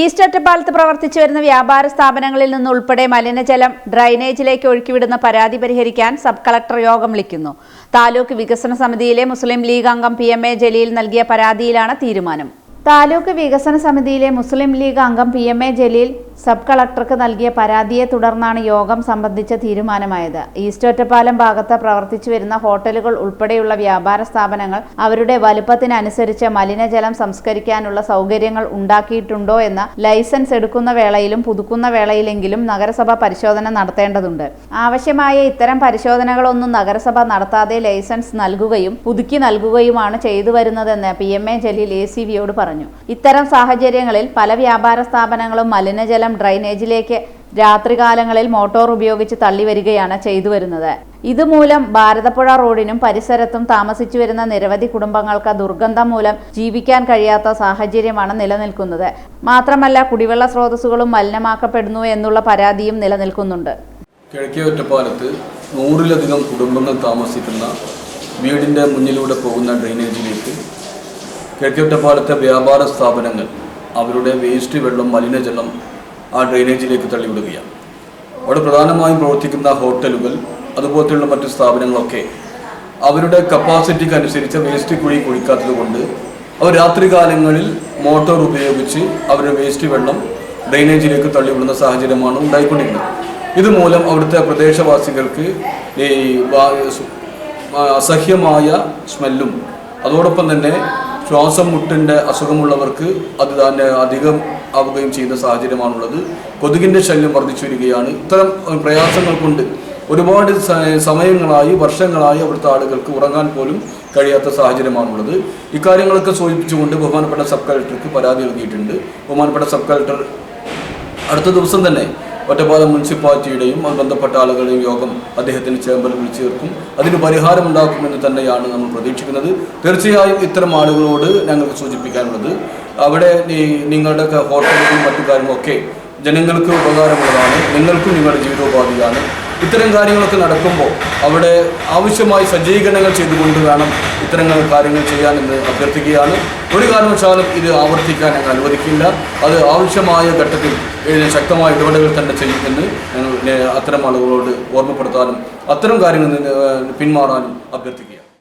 East ഒറ്റപ്പാലത്ത് പ്രവർത്തിച്ചു വരുന്ന വ്യാപാര സ്ഥാപനങ്ങളിൽ നിന്ന് നിന്നുൾപ്പെടെ മലിനജലം ഡ്രൈനേജിലേക്ക് ഒഴുക്കിവിടുന്ന പരാതി പരിഹരിക്കാൻ സബ് കളക്ടർ യോഗം വിളിക്കുന്നു. താലൂക്ക് വികസന സമിതിയിലെ മുസ്ലിം ലീഗ് അംഗം പി എം എ ജലീൽ നൽകിയ പരാതിയിലാണ് തീരുമാനം. താലൂക്ക് വികസന സമിതിയിലെ മുസ്ലിം ലീഗ് അംഗം P M A Jaleel sub കളക്ടർക്ക് നൽകിയ പരാതിയെ തുടർന്നാണ് യോഗം സംബന്ധിച്ച തീരുമാനമായത്. ഈസ്റ്റ് ഒറ്റപ്പാലം ഭാഗത്ത് പ്രവർത്തിച്ചു വരുന്ന ഹോട്ടലുകൾ ഉൾപ്പെടെയുള്ള വ്യാപാര സ്ഥാപനങ്ങൾ അവരുടെ വലുപ്പത്തിനനുസരിച്ച് മലിനജലം സംസ്കരിക്കാനുള്ള സൗകര്യങ്ങൾ ഉണ്ടാക്കിയിട്ടുണ്ടോ എന്ന ലൈസൻസ് എടുക്കുന്ന വേളയിലും പുതുക്കുന്ന വേളയിലെങ്കിലും നഗരസഭ പരിശോധന നടത്തേണ്ടതുണ്ട്. ആവശ്യമായ ഇത്തരം പരിശോധനകളൊന്നും നഗരസഭ നടത്താതെ ലൈസൻസ് നൽകുകയും പുതുക്കി നൽകുകയുമാണ് ചെയ്തു വരുന്നതെന്ന് P M A Jaleel A C വിയോട് പറഞ്ഞു. ഇത്തരം സാഹചര്യങ്ങളിൽ പല വ്യാപാര സ്ഥാപനങ്ങളും മലിനജലം ഡ്രൈനേജിലേക്ക് രാത്രികാലങ്ങളിൽ മോട്ടോർ ഉപയോഗിച്ച് തള്ളിവരികയാണ് ചെയ്തു വരുന്നത് ഇതുമൂലം ഭാരതപ്പുഴ റോഡിനും പരിസരത്തും താമസിച്ചു വരുന്ന നിരവധി കുടുംബങ്ങൾക്ക് ദുർഗന്ധം മൂലം ജീവിക്കാൻ കഴിയാത്ത സാഹചര്യമാണ് നിലനിൽക്കുന്നത്. മാത്രമല്ല കുടിവെള്ള സ്രോതസ്സുകളും മലിനമാക്കപ്പെടുന്നു എന്നുള്ള പരാതിയും നിലനിൽക്കുന്നുണ്ട്. കിഴക്കേ ഒറ്റപ്പാലത്ത് നൂറിലധികം കുടുംബങ്ങൾ താമസിക്കുന്ന വീടിന്റെ മുന്നിലൂടെ പോകുന്ന ഡ്രെയിനേജിലേക്ക് കിഴക്കേ ഒറ്റപ്പാലത്തെ വ്യാപാര സ്ഥാപനങ്ങൾ അവരുടെ വേസ്റ്റ് വെള്ളം മലിനജലം ആ ഡ്രെയിനേജിലേക്ക് തള്ളിവിടുകയാണ്. അവിടെ പ്രധാനമായും പ്രവർത്തിക്കുന്ന ഹോട്ടലുകൾ അതുപോലത്തെയുള്ള മറ്റു സ്ഥാപനങ്ങളൊക്കെ അവരുടെ കപ്പാസിറ്റിക്ക് അനുസരിച്ച് വേസ്റ്റ് കുഴി കുഴിക്കാത്തത് കൊണ്ട് അവർ രാത്രികാലങ്ങളിൽ മോട്ടോർ ഉപയോഗിച്ച് അവരുടെ വേസ്റ്റ് വെള്ളം ഡ്രെയിനേജിലേക്ക് തള്ളിവിടുന്ന സാഹചര്യമാണ് ഉണ്ടായിക്കൊണ്ടിരുന്നത്. ഇതുമൂലം അവിടുത്തെ പ്രദേശവാസികൾക്ക് ഈ അസഹ്യമായ സ്മെല്ലും അതോടൊപ്പം തന്നെ ശ്വാസം മുട്ടിന്റെ അസുഖമുള്ളവർക്ക് അത് തന്നെ അധികം ആവുകയും ചെയ്യുന്ന സാഹചര്യമാണുള്ളത്. കൊതുകിന്റെ ശല്യം വർദ്ധിച്ചു വരികയാണ്. ഇത്തരം പ്രയാസങ്ങൾ കൊണ്ട് ഒരുപാട് സമയങ്ങളായി വർഷങ്ങളായി അവിടുത്തെ ആളുകൾക്ക് ഉറങ്ങാൻ പോലും കഴിയാത്ത സാഹചര്യമാണുള്ളത്. ഇക്കാര്യങ്ങളൊക്കെ സൂചിപ്പിച്ചുകൊണ്ട് ബഹുമാനപ്പെട്ട സബ് കളക്ടർക്ക് പരാതി നൽകിയിട്ടുണ്ട്. ബഹുമാനപ്പെട്ട സബ് കളക്ടർ അടുത്ത ദിവസം തന്നെ ഒറ്റപ്പാലം മുനിസിപ്പാലിറ്റിയുടെയും അത് ബന്ധപ്പെട്ട ആളുകളുടെയും യോഗം അദ്ദേഹത്തിന് ചേംബറിൽ വിളിച്ചു ചേർക്കും. അതിന് പരിഹാരം ഉണ്ടാക്കുമെന്ന് തന്നെയാണ് നമ്മൾ പ്രതീക്ഷിക്കുന്നത്. തീർച്ചയായും ഇത്തരം ആളുകളോട് ഞങ്ങൾക്ക് സൂചിപ്പിക്കാനുള്ളത്. അവിടെ നിങ്ങളുടെ ഹോട്ടലുകളും മറ്റു കാര്യങ്ങളൊക്കെ ജനങ്ങൾക്ക് ഉപകാരമുള്ളതാണ്. നിങ്ങൾക്കും നിങ്ങളുടെ ജീവിതോപാധിയാണ്. ഇത്തരം കാര്യങ്ങളൊക്കെ നടക്കുമ്പോൾ അവിടെ ആവശ്യമായി സജ്ജീകരണങ്ങൾ ചെയ്തുകൊണ്ട് വേണം ഇത്തരം കാര്യങ്ങൾ ചെയ്യാനെന്ന് അഭ്യർത്ഥിക്കുകയാണ്. ഒരു കാരണവശാലും ഇത് ആവർത്തിക്കാൻ ഞങ്ങൾ അനുവദിക്കില്ല. അത് ആവശ്യമായ ഘട്ടത്തിൽ ശക്തമായ ഇടപെടലുകൾ തന്നെ ചെയ്യുമെന്ന് ഞങ്ങൾ അത്തരം ആളുകളോട് ഓർമ്മപ്പെടുത്താനും അത്തരം കാര്യങ്ങളിൽ നിന്ന് പിന്മാറാനും അഭ്യർത്ഥിക്കുക